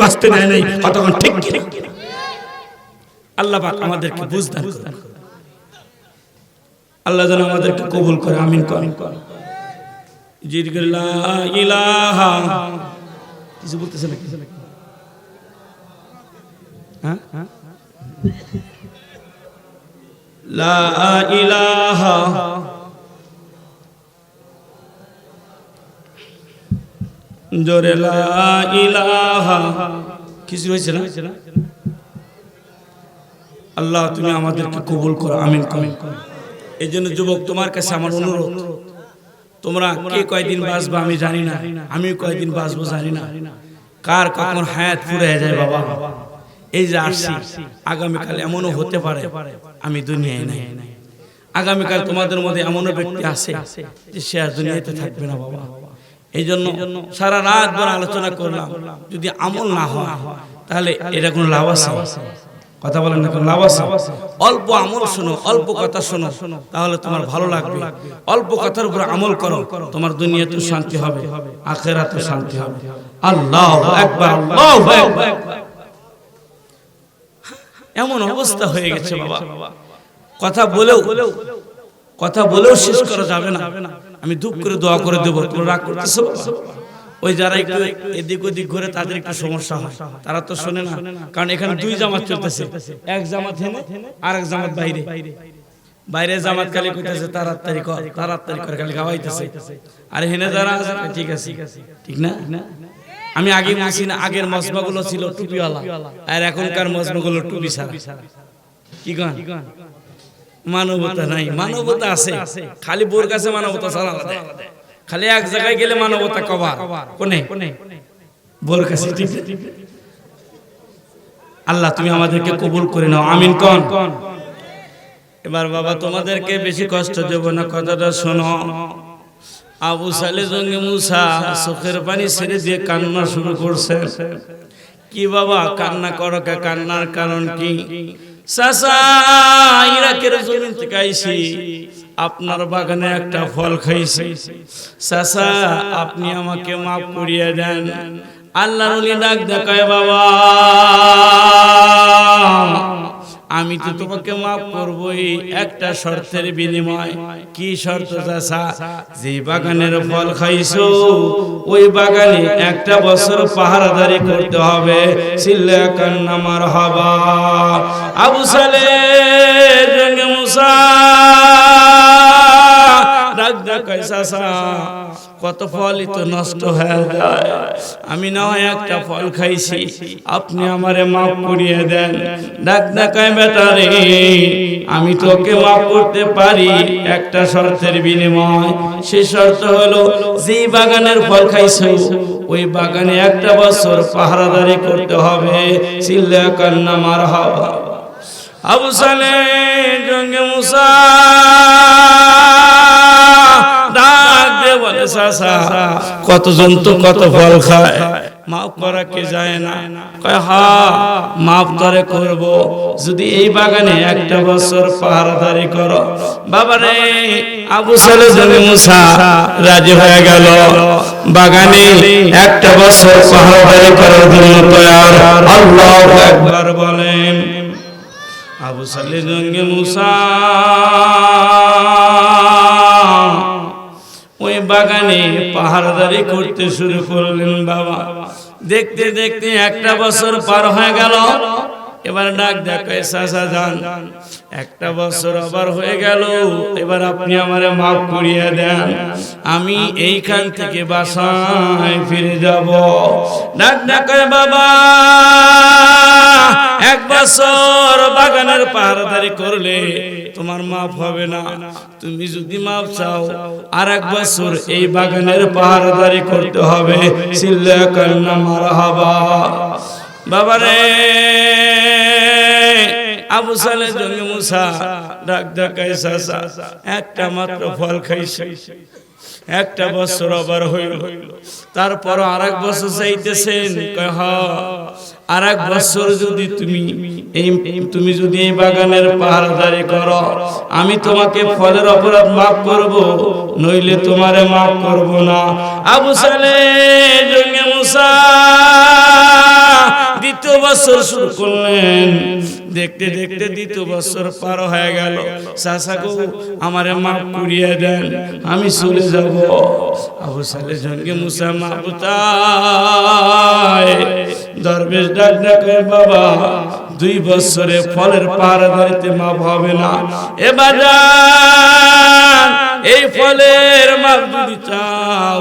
বাঁচতে নেয় নাই কতক্ষণ ঠিক আল্লাহ আমাদেরকে বুঝদান করুন। আল্লাহ যেন আমাদেরকে কবুল করে, আমিন করেন। কিছু বলতেছে নাকি? হ্যাঁ হ্যাঁ? লা ইলাহা। জোরে কিছু হয়েছে না? আল্লাহ, তুমি আমাদেরকে কবুল করো, আমিন করো। এই জন্য যুবক, তোমার কাছে আমার অনুরোধ। তোমরা কে কয়দিন বাঁচবে আমি জানি না। আমি কয়দিন বাঁচবো জানি না। কার কখন হায়াত ফুরে যায় বাবা? এই যে আসছি, আগামীকাল এমনও হতে পারে, আমি দুনিয়ায় নাই। আগামীকাল তোমাদের মধ্যে এমনও ব্যক্তি আছে যে সে আর দুনিয়াতে থাকবে না বাবা। এই জন্য সারা রাত ভর আলোচনা করলাম। যদি আমল না হয়, তাহলে এটা কোনো লাভ আছে? কথা বলেন না লাভ আছে? অল্প আমল শোনো, অল্প কথা শোনো, তাহলে তোমার ভালো লাগবে। অল্প কথার উপর আমল করো, তোমার দুনিয়াতে শান্তি হবে আখেরাতে শান্তি হবে। আল্লাহ একবার এমন অবস্থা হয়ে গেছে বাবা। কথা বলেও কথা বলেও শেষ করা যাবে না। আমি দুঃখ করে দোয়া করে দেবো তোমরা রাগ করতেছো? ওই যারা একটু এদিক ওদিক ঘুরে, তাদের একটু সমস্যা হয়। তারা তো শোনে না, কারণ এখানে দুই জামাত চলতেছে। এক জামাত হেনে, আর এক জামাত বাইরে। বাইরে জামাত খালি কইতেছে তাড়াতাড়ি কর তাড়াতাড়ি করে খালি গাওয়াইতেছে। আর হেনে যারা আছে ঠিক আছে, ঠিক না? আমি আগে বলছি না, আগের মজমাগুলো ছিল টুপিওয়ালা, আর এখনকার মজমাগুলো টুপি ছাড়া। কি গান মানবতা নাই। মানবতা আছে। খালি বোর কাছে মানবতা ছাড়া আলাদা। খালি এক জায়গায় গেলে মানবতা কবার। কোনে? বোর কাছে আল্লাহ তুমি আমাদেরকে কবুল করে নাও। আমিন কন। এবার বাবা তোমাদেরকে বেশি কষ্ট দেব না। কথাটা শোনো। আবু সালে জঙ্গে মুসা চোখের পানি ছেড়ে দিয়ে কান্না শুরু করছে। কি বাবা কান্না করো কে? কান্নার কারণ কি? আপনার বাগানে একটা ফল খাইছে। চাচা, আপনি আমাকে মাফ করিয়ে দেন। আল্লাহ ডাক দেখায় বাবা। আমি তো তোমাকে মাফ করবই, একটা শর্তের বিনিময়। কি শর্ত চাষা যে বাগানের ফল খাইছো, ওই বাগানে একটা বছর পাহারাদারি করতে হবে। সিল্লা কান্নামার হবা আবু সালে মুসা। দেখায় চাষা কত ফলই তো নষ্ট হয়ে যায়। আমি না একটা ফল খাইছি, আপনি আমারে মাফ করিয়ে দেন। ডাক দেখায় বেটারে আমি তোকে মাফ করতে পারি একটা শর্তের বিনিময়। সে শর্ত হলো যে বাগানের ফল খাইছো, ওই বাগানে একটা বছর পাহারাদারি করতে হবে। চিল্লা কান্না মার হওয়া। আবু সালে জঙ্গে মুসা কতজন তো কত ফল খায়? মাফ করা কে যায় না? কয়, হা, মাফ করে করব। যদি এই বাগানে একটা বছর পাহারাদারি করো। বাবারে, আবু সালে জমি মুসা রাজি হয়ে গেল। বাগানে একটা বছর পাহারাদারি করার জন্য তৈয়ার। আল্লাহ একবার বলেন। আবু সালে জঙ্গে মুসা বাগানে পাহাড়দারি করতে শুরু করলেন বাবা। দেখতে দেখতে একটা বছর পার হয়ে গেল। এবার ডাক দেখায়, চাচা যান। একটা বছর আবার হয়ে গেল, এবার আপনি আমারে মাফ করিয়ে দেন। আমি এইখান থেকে বাসায় ফিরে যাব। ডাক বাবা, এক বছর বাগানের পাহারাদারি করলে তোমার মাফ হবে না। তুমি যদি মাফ চাও আর এক বছর এই বাগানের পাহারাদারি করতে হবে। সিল্লা কান্না মারা হবা বাবারে আবু সালে জঙ্গি মুসা, ডাক ডাকাই সাসা একটা মাত্র ফল খাইছে। একটা বছর আবার হইল। তারপর আর এক বছর চাইতেছেন কয় আর এক বছর যদি তুমি এই, তুমি যদি এই বাগানের পাহারাদারি করো, আমি তোমাকে ফলের অপরাধ মাফ করব, নইলে তোমারে মাফ করব না। আবু সালে জঙ্গে মুসা বছর শুরু করলেন। দেখতে দেখতে দ্বিতীয় বছর পার হয়ে গেল। চাচা গো আমারে মাফ করিয়ে দেন, আমি চলে যাব। আবু সালে জঙ্গে মুসা মাহবুতায় দরবেশ ডাক ডাকে বাবা, দুই বছরে ফলের পাহাড়াদারিতে মাপ হবে না। এ বাজার, এই ফলের মাপ যদি চাও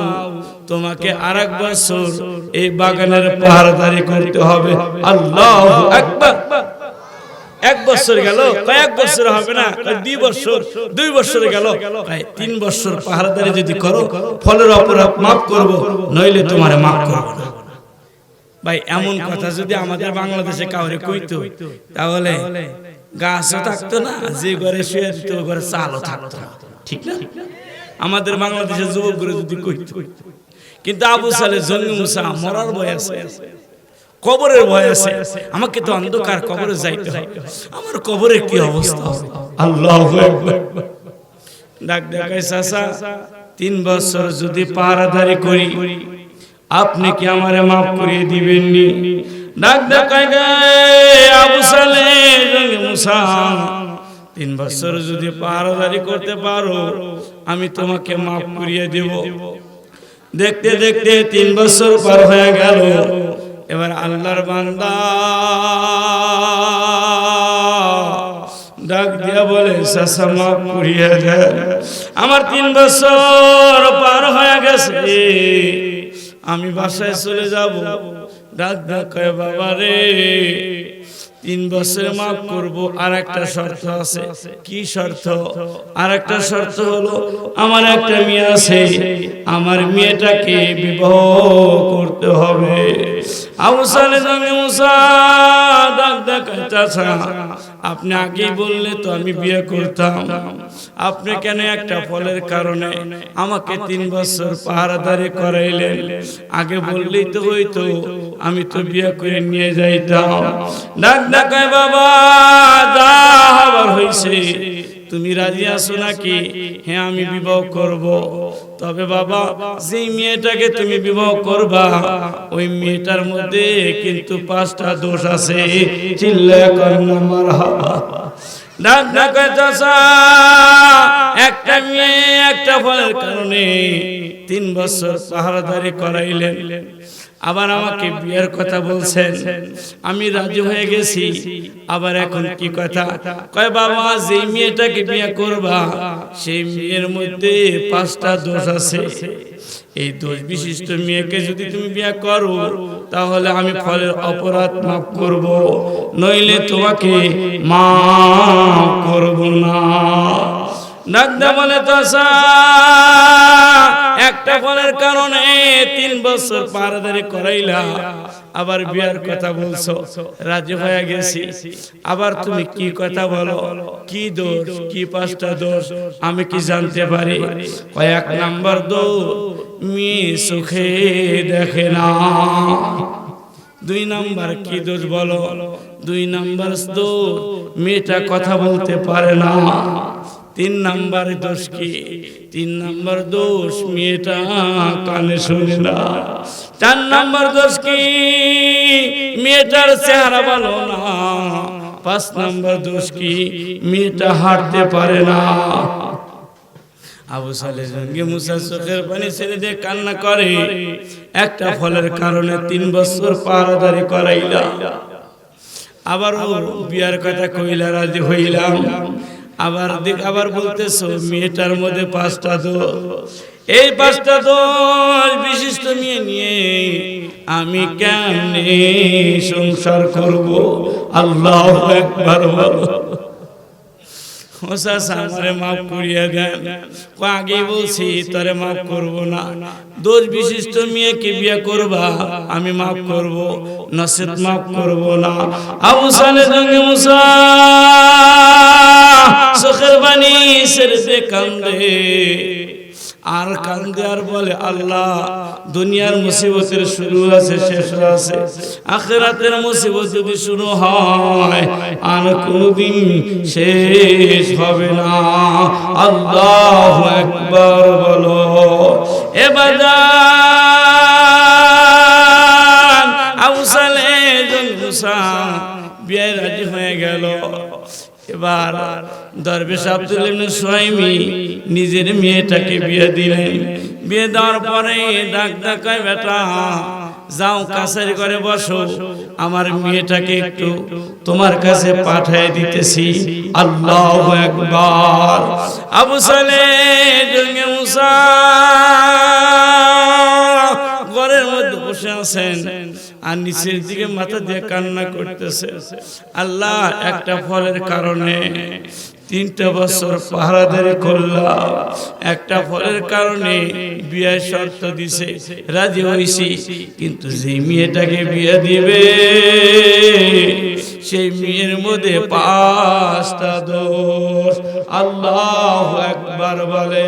তোমাকে আর এক বছর এই বাগানের পাহারাদারি করতে হবে। আল্লাহ একবার এক বছর গেল কয়েক বছর হবে না দুই বছর দুই বছর গেল তিন বছর পাহারাদারি যদি করো ফলের অপরাধ মাফ করব নইলে তোমার মাফ করব। না ভাই এমন কথা যদি আমাদের বাংলাদেশে কাউরে কইতো তাহলে গাছও থাকতো না যে ঘরে শুয়ে দিত ওই ঘরে চালও থাকতো না। ঠিক না? আমাদের বাংলাদেশের যুবকগুলো যদি কইতো কিন্তু আবু সালে জঙ্গি মুসা মরার ভয় আছে। কবরের ভয় আছে। আমাকে তো অন্ধকার কবরে যাইতে হয় আমার কবরের কি অবস্থা আল্লাহ ডাক ডাকাই চাচা তিন বছর যদি পাহারাদারি করি আপনি কি আমারে মাফ করিয়ে দিবেন নি? ডাক ডাকাই আবু সালে মুসা। তিন বছর যদি পাহারাদারি করতে পারো আমি তোমাকে মাফ করিয়ে দেব। দেখতে দেখতে তিন বছর পার হয়ে গেল। এবার আল্লাহর বান্দা ডাক দিয়া বলে সাসা মাফ করিয়ে দে। আমার তিন বছর পার হয়ে গেছে। আমি বাসায় চলে যাব। ডাক ডাক বাবা রে তিন বছর মাফ করব আর একটা শর্ত আছে। কি শর্ত? আর একটা শর্ত হলো আমার একটা মেয়ে আছে আমার মেয়েটাকে বিবাহ করতে হবে। আবুসালে জানে মুসা দাগ দাগ চাচা আপনি আগেই বললে তো আমি বিয়ে করতাম। আপনি কেন একটা ফলের কারণে আমাকে তিন বছর পাহারাদারি করাইলেন? আগে বললেই তো হইতো, আমি তো বিয়ে করে নিয়ে যাইতাম। ডাক ডাকায় বাবা হবার হয়েছে তুমি রাজি আছো নাকি? হ্যাঁ আমি বিবাহ করব। তবে বাবা, যেই মেয়েটাকে তুমি বিবাহ করবা, ওই মেয়েটার মধ্যে কিন্তু পাঁচটা দোষ আছে। একটা মেয়ে একটা ফলের কারণে তিন বছর পাহারাদারি করাইলেন। আবার আমাকে বিয়ের কথা বলছেন। আমি রাজি হয়ে গেছি। আবার এখন কি কথা? কয় বাবা যে মেয়েটাকে বিয়ে করবা সেই মেয়ের মধ্যে পাঁচটা দোষ আছে। এই দোষ বিশিষ্ট মেয়েকে যদি তুমি বিয়ে করো তাহলে আমি ফলের অপরাধ মাফ করব। নইলে তোমাকে মা করব না। ডাকদা বলে তো একটা ফলের কারণে তিন বছর পারাদারি করাইলা। আবার বিয়ার কথা বলছো, রাজি হয়ে গেছি। আবার তুমি কি কথা বলো? কি দোষ, কি পাঁচটা দোষ? আমি কি জানতে পারি? কয়েক নাম্বার দোষ মেয়ে সুখে দেখে না। দুই নাম্বার কি দোষ বলো? দুই নাম্বার দোষ, মেয়েটা কথা বলতে পারে না। তিন নাম্বার দোষ কি? তিন নাম্বার দোষ, মেয়েটা কানে শুনে না। চার নাম্বার দোষ কি? মেয়েটার চেহারা ভালো না। পাঁচ নাম্বার দোষ কি? মেয়েটা হাঁটতে পারে না। আবু সালে জঙ্গে মুসা চোখের পানি ছেড়ে দিয়ে কান্না করে। একটা ফলের কারণে তিন বছর পাহারাদারি করাইলা আবার ও বিয়ার কথা কইলা রাজি হইলাম। আবার দেখ আবার বলতেছো মেয়েটার মধ্যে পাঁচটা তো এই পাঁচটা তো বিশিষ্ট মেয়ে নিয়ে আমি কেন সংসার করব? আল্লাহ একবার বলো। আমারে মাফ করিয়া দেন। আগে বলছি, তরে মাফ করব না। দোষ বিশিষ্ট মেয়েকে বিয়ে করবা, আমি মাফ করব নসিদ মাফ করব না। আবু সালে জঙ্গে মুসা সুখের বাণী সেরতে কান্দে। আর কান্দে আর বলে আল্লাহ দুনিয়ার মুসিবতের শুরু আছে শেষ আছে। আখেরাতের মুসিবত যদি শুরু হয় আর কোনদিন শেষ হবে না। আল্লাহ একবার বলো এবার আউসালে মুসা বিয়ে রাজি হয়ে গেল। এবার দরবেশ আব্দুল সুহাইমি নিজের মেয়েটাকে বিয়ে দিলেন। বিয়ে দেওয়ার পরে ডাক ডাকায়, বেটা, যাও কাছারি করে বসো, আমার মেয়েটাকে একটু তোমার কাছে পাঠিয়ে দিতেছি। আল্লাহ একবার আবু সালে মুসা বসে আছেন আর নিচের দিকে মাথা দিয়ে কান্না করতেছে। আল্লাহ একটা ফলের কারণে তিনটা বছর পাহারাদারি করলাম। একটা ফলের কারণে বিয়ে শর্ত দিছে, রাজি হইছি, কিন্তু যে মেয়েটাকে বিয়ে দিবে, সেই মেয়ের মধ্যে পাঁচটা দোষ। আল্লাহ একবার বলে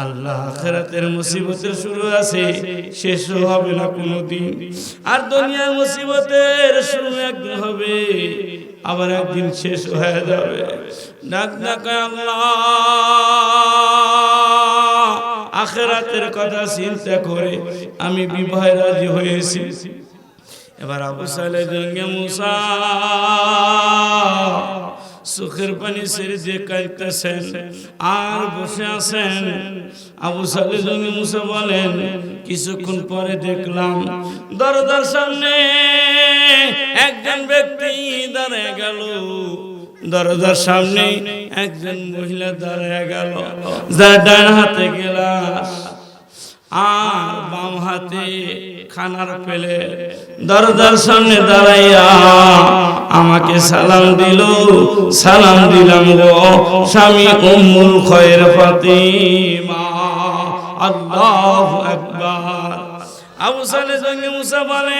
আল্লাহ আখেরাতের মুসিবতের শুরু আছে, শেষ হবে না কোনো দিন আর দুনিয়ার মুসিবতের শুরু একদিন হবে, আবার একদিন শেষ হয়ে যাবে। ডাক ডাক আল্লাহ, আখেরাতের কথা চিন্তা করে আমি বিবাহে রাজি হয়েছি। এবার আবু সালে জঙ্গে মুসা সুখের পানি ছেড়ে দিয়ে কাঁদতেছেন। আর বসে আছেন। আবু সালে মুসা বলেন, কিছুক্ষণ পরে দেখলাম, দরজার সামনে একজন ব্যক্তি দাঁড়িয়ে গেল। দরজার সামনে একজন মহিলা দাঁড়ায় গেল। যার ডান হাতে গেলাস। আর বাম হাতে খানার পেলে দরজার সামনে দাঁড়াইয়া আমাকে সালাম দিল। সালাম দিলাম গো স্বামী উম্মুল খয়ের ফাতিমা। আল্লাহু আকবার। আবু সালে সঙ্গে মুসা বলেন,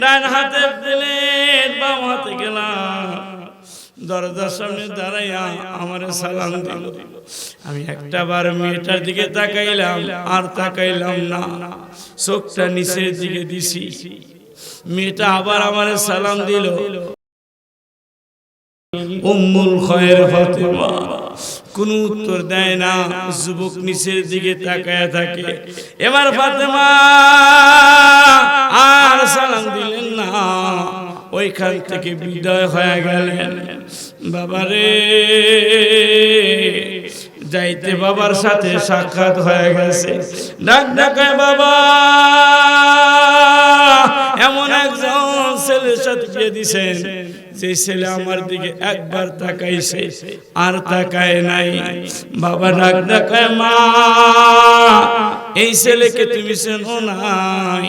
ডান হাতে প্লেট বাম হাতে গেলাম। দরজার সামনে দাঁড়াইয়া আমার সালাম দিল। আমি একটা বার মেয়েটার দিকে তাকাইলাম আর তাকাইলাম না। চোখটা নিচের দিকে দিছি। মেয়েটা আবার আমার সালাম দিল। উম্মুল খয়ের ফাতেমা কোন উত্তর দেয় না যুবক নিচের দিকে তাকায় থাকে। এবার ফাতেমা আর সালাম দিলেন না। ওইখান থেকে বিদায় হয়ে গেলেন। বাবারে যাইতে বাবার সাথে সাক্ষাৎ হয়ে গেছে। ডাক ডাকায় বাবা এমন একজন ছেলের সাথে বিয়ে দিছেন যে ছেলে আমার দিকে একবার তাকাইছে আর তাকায় নাই। বাবা ডাক ডাকায় মা এই ছেলেকে তুমি চেনো নাই।